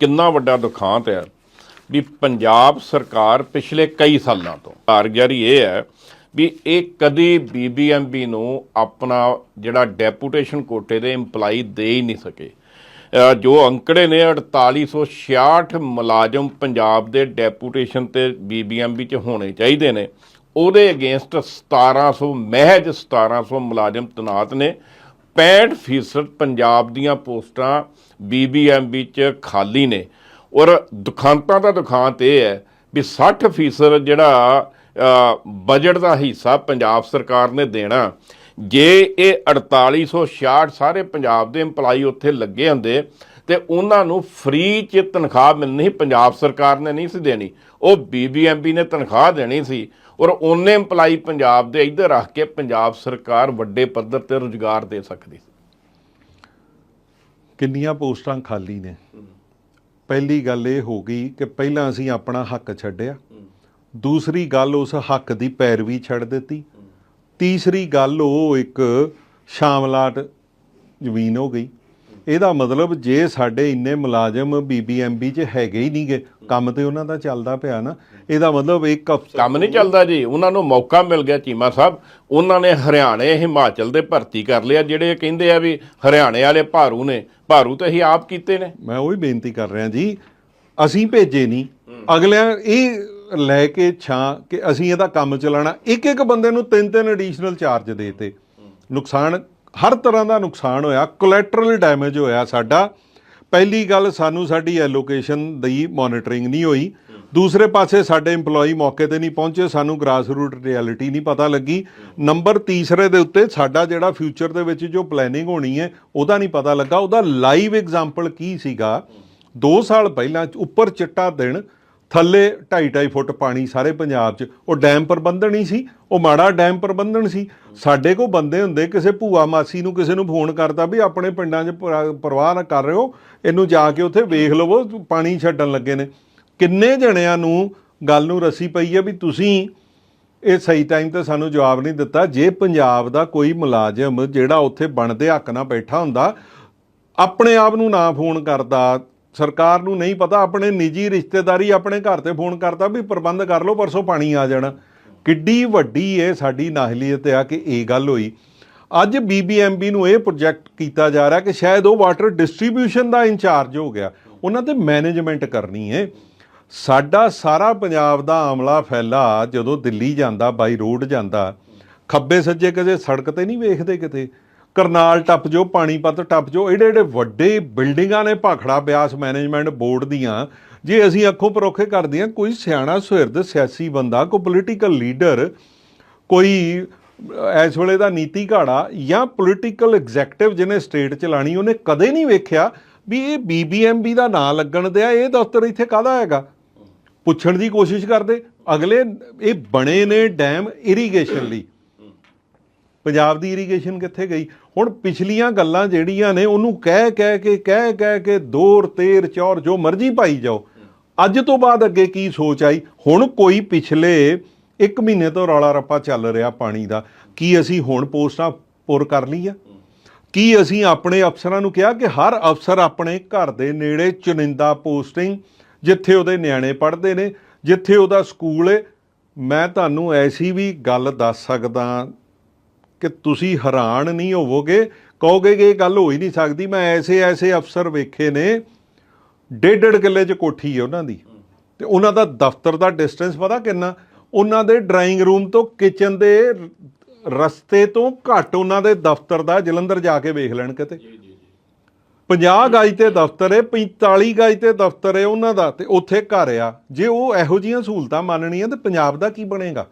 ਕਿੰਨਾ ਵੱਡਾ ਦੁਖਾਂਤ ਹੈ ਵੀ ਪੰਜਾਬ ਸਰਕਾਰ ਪਿਛਲੇ ਕਈ ਸਾਲਾਂ ਤੋਂ ਕਾਰਗੁਜ਼ਾਰੀ ਇਹ ਹੈ ਵੀ ਇਹ ਕਦੀ ਬੀਬੀਐਮਬੀ ਨੂੰ ਆਪਣਾ ਜਿਹੜਾ ਡੈਪੂਟੇਸ਼ਨ ਕੋਟੇ ਦੇ EMPLOYE ਦੇ ਹੀ ਨਹੀਂ ਸਕੇ। ਜੋ ਅੰਕੜੇ ਨੇ 4866 ਮੁਲਾਜ਼ਮ ਪੰਜਾਬ ਦੇ ਡੈਪੂਟੇਸ਼ਨ ਤੇ ਬੀਬੀਐਮਬੀ ਚ ਹੋਣੇ ਚਾਹੀਦੇ ਨੇ, ਉਹਦੇ ਅਗੇਂਸਟ 1700 ਮਹਿਜ 1700 ਮੁਲਾਜ਼ਮ ਤਨਾਤ ਨੇ। 65% ਪੰਜਾਬ ਦੀਆਂ ਪੋਸਟਾਂ ਬੀਬੀਐਮਬੀ ਚ ਖਾਲੀ ਨੇ। ਔਰ ਦੁਖਾਂਤਾਂ ਦਾ ਦੁਖਾਂਤ ਇਹ ਹੈ ਵੀ 60% ਜਿਹੜਾ ਬਜਟ ਦਾ ਹਿੱਸਾ ਪੰਜਾਬ ਸਰਕਾਰ ਨੇ ਦੇਣਾ। ਜੇ ਇਹ 4866 ਸਾਰੇ ਪੰਜਾਬ ਦੇ EMPLOYE ਉੱਥੇ ਲੱਗੇ ਹੁੰਦੇ ਤੇ ਉਹਨਾਂ ਨੂੰ ਫ੍ਰੀ ਚ ਤਨਖਾਹ ਮਿਲਣੀ ਪੰਜਾਬ ਸਰਕਾਰ ਨੇ ਨਹੀਂ ਸੀ ਦੇਣੀ। ਉਹ ਬੀਬੀਐਮਬੀ ਨੇ ਤਨਖਾਹ ਦੇਣੀ ਸੀ ਔਰ ਉਹਨੇ EMPLOYE ਪੰਜਾਬ ਦੇ ਇੱਧਰ ਰੱਖ ਕੇ ਪੰਜਾਬ ਸਰਕਾਰ ਵੱਡੇ ਪੱਧਰ ਤੇ ਰੁਜ਼ਗਾਰ ਦੇ ਸਕਦੀ ਸੀ। ਕਿੰਨੀਆਂ ਪੋਸਟਾਂ ਖਾਲੀ ਨੇ। ਪਹਿਲੀ ਗੱਲ ਇਹ ਹੋ ਗਈ ਕਿ ਪਹਿਲਾਂ ਅਸੀਂ ਆਪਣਾ ਹੱਕ ਛੱਡਿਆ। ਦੂਸਰੀ ਗੱਲ ਉਸ ਹੱਕ ਦੀ ਪੈਰਵੀ ਛੱਡ ਦਿੱਤੀ। ਤੀਸਰੀ ਗੱਲ ਉਹ ਇੱਕ ਸ਼ਾਮਲਾਟ ਜ਼ਮੀਨ ਹੋ ਗਈ। ਇਹਦਾ ਮਤਲਬ ਜੇ ਸਾਡੇ ਇੰਨੇ ਮੁਲਾਜ਼ਮ ਬੀਬੀਐਮਬੀ 'ਚ ਹੈਗੇ ਹੀ ਨਹੀਂਗੇ ਕੰਮ ਤੇ ਉਹਨਾਂ ਦਾ ਚੱਲਦਾ ਪਿਆ ਨਾ ਇਹਦਾ ਮਤਲਬ ਇੱਕ ਅਫਸਰ ਕੰਮ ਨਹੀਂ ਚੱਲਦਾ ਜੀ ਉਹਨਾਂ ਨੂੰ ਮੌਕਾ ਮਿਲ ਗਿਆ ਚੀਮਾ ਸਾਹਿਬ। ਉਹਨਾਂ ਨੇ ਹਰਿਆਣੇ ਹਿਮਾਚਲ ਦੇ ਭਰਤੀ ਕਰ ਲਿਆ ਜਿਹੜੇ ਕਹਿੰਦੇ ਆ ਵੀ ਹਰਿਆਣੇ ਵਾਲੇ ਭਾਰੂ ਨੇ ਭਾਰੂ ਤਾਂ ਅਸੀਂ ਆਪ ਕੀਤੇ ਨੇ। ਮੈਂ ਉਹੀ ਬੇਨਤੀ ਕਰ ਰਿਹਾ ਜੀ ਅਸੀਂ ਭੇਜੇ ਨਹੀਂ। ਅਗਲਿਆਂ ਇਹ ਲੈ ਕੇ ਛਾਂ ਕਿ ਅਸੀਂ ਇਹਦਾ ਕੰਮ ਚਲਾਣਾ ਇੱਕ ਇੱਕ ਬੰਦੇ ਨੂੰ ਤਿੰਨ ਤਿੰਨ ਐਡੀਸ਼ਨਲ ਚਾਰਜ ਦੇਤੇ। ਨੁਕਸਾਨ ਹਰ ਤਰ੍ਹਾਂ ਦਾ ਨੁਕਸਾਨ ਹੋਇਆ ਕੋਲੈਟਰਲ ਡੈਮੇਜ ਹੋਇਆ ਸਾਡਾ। ਪਹਿਲੀ ਗੱਲ ਸਾਨੂੰ ਸਾਡੀ ਐਲੋਕੇਸ਼ਨ ਦੀ ਮੋਨੀਟਰਿੰਗ ਨਹੀਂ ਹੋਈ। ਦੂਸਰੇ ਪਾਸੇ ਸਾਡੇ EMPLOYE ਮੌਕੇ ਤੇ ਨਹੀਂ ਪਹੁੰਚੇ, ਸਾਨੂੰ ਗ੍ਰਾਸ ਰੂਟ ਰਿਐਲਿਟੀ ਨਹੀਂ ਪਤਾ ਲੱਗੀ। ਨੰਬਰ ਤੀਸਰੇ ਦੇ ਉੱਤੇ ਸਾਡਾ ਜਿਹੜਾ ਫਿਊਚਰ ਦੇ ਵਿੱਚ ਜੋ ਪਲੈਨਿੰਗ ਹੋਣੀ ਹੈ, ਉਹਦਾ ਨਹੀਂ ਪਤਾ ਲੱਗਾ। ਉਹਦਾ ਲਾਈਵ ਐਗਜ਼ਾਮਪਲ ਕੀ ਸੀਗਾ? 2 ਸਾਲ ਪਹਿਲਾਂ ਉੱਪਰ ਚਿੱਟਾ ਦਿਨ ਥੱਲੇ 2.5 ਫੁੱਟ ਪਾਣੀ ਸਾਰੇ ਪੰਜਾਬ 'ਚ, ਉਹ ਡੈਮ ਪ੍ਰਬੰਧਨ ਹੀ ਸੀ, ਉਹ ਮਾੜਾ ਡੈਮ ਪ੍ਰਬੰਧਨ ਸੀ। ਸਾਡੇ ਕੋਲ ਬੰਦੇ ਹੁੰਦੇ, ਕਿਸੇ ਭੂਆ ਮਾਸੀ ਨੂੰ ਕਿਸੇ ਨੂੰ ਫੋਨ ਕਰਦਾ ਵੀ ਆਪਣੇ ਪਿੰਡਾਂ 'ਚ ਪਰ- ਪਰਵਾਹ ਨਾ ਕਰ ਰਹੇ ਹੋ ਇਹਨੂੰ ਜਾ ਕੇ ਉੱਥੇ ਵੇਖ ਲਵੋ, ਪਾਣੀ ਛੱਡਣ ਲੱਗੇ ਨੇ। ਕਿੰਨੇ ਜਣਿਆਂ ਨੂੰ ਗੱਲ ਨੂੰ ਰਸੀ ਪਈ ਹੈ ਵੀ ਤੁਸੀਂ ਇਹ ਸਹੀ ਟਾਈਮ ਤੇ ਸਾਨੂੰ ਜਵਾਬ ਨਹੀਂ ਦਿੱਤਾ। ਜੇ ਪੰਜਾਬ ਦਾ ਕੋਈ ਮੁਲਾਜ਼ਮ ਜਿਹੜਾ ਉੱਥੇ ਬਣਦੇ ਹੱਕ ਨਾਲ ਬੈਠਾ ਹੁੰਦਾ, ਆਪਣੇ ਆਪ ਨੂੰ ਨਾ ਫੋਨ ਕਰਦਾ ਸਰਕਾਰ ਨੂੰ ਨਹੀਂ ਪਤਾ, ਆਪਣੇ ਨਿੱਜੀ ਰਿਸ਼ਤੇਦਾਰੀ ਆਪਣੇ ਘਰ ਤੇ ਫੋਨ ਕਰਦਾ ਵੀ ਪ੍ਰਬੰਧ ਕਰ ਲਓ, ਪਰਸੋਂ ਪਾਣੀ ਆ ਜਾਣਾ। ਕਿੱਡੀ ਵੱਡੀ ਇਹ ਸਾਡੀ ਨਾਹਲੀਅਤ ਆ ਕਿ ਇਹ ਗੱਲ ਹੋਈ। ਅੱਜ ਬੀਬੀਐਮਬੀ ਨੂੰ ਇਹ ਪ੍ਰੋਜੈਕਟ ਕੀਤਾ ਜਾ ਰਿਹਾ ਕਿ ਸ਼ਾਇਦ ਉਹ ਵਾਟਰ ਡਿਸਟ੍ਰੀਬਿਊਸ਼ਨ ਦਾ ਇੰਚਾਰਜ ਹੋ ਗਿਆ। ਉਹਨਾਂ ਤੇ ਮੈਨੇਜਮੈਂਟ ਕਰਨੀ ਹੈ ਸਾਡਾ ਸਾਰਾ ਪੰਜਾਬ ਦਾ ਆਮਲਾ ਫੈਲਾ ਜਦੋਂ ਦਿੱਲੀ ਜਾਂਦਾ, ਬਾਈ ਰੋਡ ਜਾਂਦਾ, ਖੱਬੇ ਸੱਜੇ ਕਦੇ ਸੜਕ ਤੇ ਨਹੀਂ ਵੇਖਦੇ ਕਿਤੇ। ਕਰਨਾਲ ਟੱਪ ਜੋ ਪਾਣੀਪਤ ਟੱਪ ਜੋ ਏਡੇ ਏਡੇ ਵੱਡੇ ਬਿਲਡਿੰਗਾਂ ਨੇ ਭਾਖੜਾ ਬਿਆਸ ਮੈਨੇਜਮੈਂਟ ਬੋਰਡ ਦੀਆਂ। ਜੇ ਅਸੀਂ ਅੱਖੋਂ ਪਰੋਖੇ ਕਰਦੇ ਹਾਂ ਕੋਈ ਸਿਆਣਾ ਸੁਹਿਰਦ ਸਿਆਸੀ ਬੰਦਾ, ਕੋਈ ਪੋਲੀਟੀਕਲ ਲੀਡਰ ਕੋਈ ਇਸ ਵੇਲੇ ਦਾ ਨੀਤੀ ਘਾੜਾ ਜਾਂ ਪੋਲੀਟੀਕਲ ਐਗਜ਼ੈਕਟਿਵ ਜਿਹਨੇ ਸਟੇਟ ਚਲਾਣੀ, ਉਹਨੇ ਕਦੇ ਨਹੀਂ ਵੇਖਿਆ ਵੀ ਇਹ ਬੀਬੀਐਮਬੀ ਦਾ ਨਾਂ ਲੱਗਣ ਦਿਆ, ਇਹ ਦਫ਼ਤਰ ਇੱਥੇ ਕਾਹਦਾ ਹੈਗਾ? ਪੁੱਛਣ ਦੀ ਕੋਸ਼ਿਸ਼ ਕਰਦੇ। ਅਗਲੇ, ਇਹ ਬਣੇ ਨੇ ਡੈਮ ਇਰੀਗੇਸ਼ਨ ਲਈ। ਪੰਜਾਬ ਦੀ ਇਰੀਗੇਸ਼ਨ ਕਿੱਥੇ ਗਈ? ਹੁਣ ਪਿਛਲੀਆਂ ਗੱਲਾਂ ਜਿਹੜੀਆਂ ਨੇ, ਉਹਨੂੰ ਕਹਿ ਕਹਿ ਕੇ, ਕਹਿ ਕਹਿ ਕੇ ਦੌਰ, ਤੇਰ, ਚੌਰ, ਜੋ ਮਰਜ਼ੀ ਪਾਈ ਜਾਓ। ਅੱਜ ਤੋਂ ਬਾਅਦ ਅੱਗੇ ਕੀ ਸੋਚ ਆਈ? ਹੁਣ ਕੋਈ ਪਿਛਲੇ 1 ਮਹੀਨੇ ਤੋਂ ਰੌਲਾ ਰੱਪਾ ਚੱਲ ਰਿਹਾ ਪਾਣੀ ਦਾ। ਕੀ ਅਸੀਂ ਹੁਣ ਪੋਸਟਾਂ ਪੁਰ ਕਰ ਲਈਆਂ? ਕੀ ਅਸੀਂ ਆਪਣੇ ਅਫਸਰਾਂ ਨੂੰ ਕਿਹਾ ਕਿ ਹਰ ਅਫਸਰ ਆਪਣੇ ਘਰ ਦੇ ਨੇੜੇ ਚੁਣਿੰਦਾ ਪੋਸਟਿੰਗ, ਜਿੱਥੇ ਉਹਦੇ ਨਿਆਣੇ ਪੜ੍ਹਦੇ ਨੇ, ਜਿੱਥੇ ਉਹਦਾ ਸਕੂਲ ਹੈ ਮੈਂ ਤੁਹਾਨੂੰ ਐਸੀ ਵੀ ਗੱਲ ਦੱਸ ਸਕਦਾ ਕਿ ਤੁਸੀਂ ਹੈਰਾਨ ਨਹੀਂ ਹੋਵੋਗੇ ਕਹੋਗੇ ਕਿ ਇਹ ਗੱਲ ਹੋ ਹੀ ਨਹੀਂ ਸਕਦੀ ਮੈਂ ਐਸੇ ਐਸੇ ਅਫਸਰ ਵੇਖੇ ਨੇ ਡੇਢ ਡੇਢ ਕਿੱਲੇ 'ਚ ਕੋਠੀ ਹੈ ਉਹਨਾਂ ਦੀ। ਤੇ ਉਹਨਾਂ ਦਾ ਦਫ਼ਤਰ ਦਾ ਡਿਸਟੈਂਸ ਪਤਾ ਕਿੰਨਾ? ਉਹਨਾਂ ਦੇ ਡਰਾਇੰਗ ਰੂਮ ਤੋਂ ਕਿਚਨ ਦੇ ਰਸਤੇ ਤੋਂ ਘੱਟ ਉਹਨਾਂ ਦੇ ਦਫ਼ਤਰ ਦਾ ਜਲੰਧਰ ਜਾ ਕੇ ਵੇਖ ਲੈਣ ਕਿਤੇ। 50 ਗਜ ਤੇ ਦਫ਼ਤਰ ਹੈ 45 ਗਜ ਤੇ ਦਫ਼ਤਰ ਹੈ ਉਹਨਾਂ ਦਾ ਤੇ ਉੱਥੇ ਘਰ ਆ। ਜੇ ਉਹ ਇਹੋ ਜਿਹੀਆਂ ਸਹੂਲਤਾਂ ਮੰਨਣੀਆਂ ਤੇ ਪੰਜਾਬ ਦਾ ਕੀ ਬਣੇਗਾ?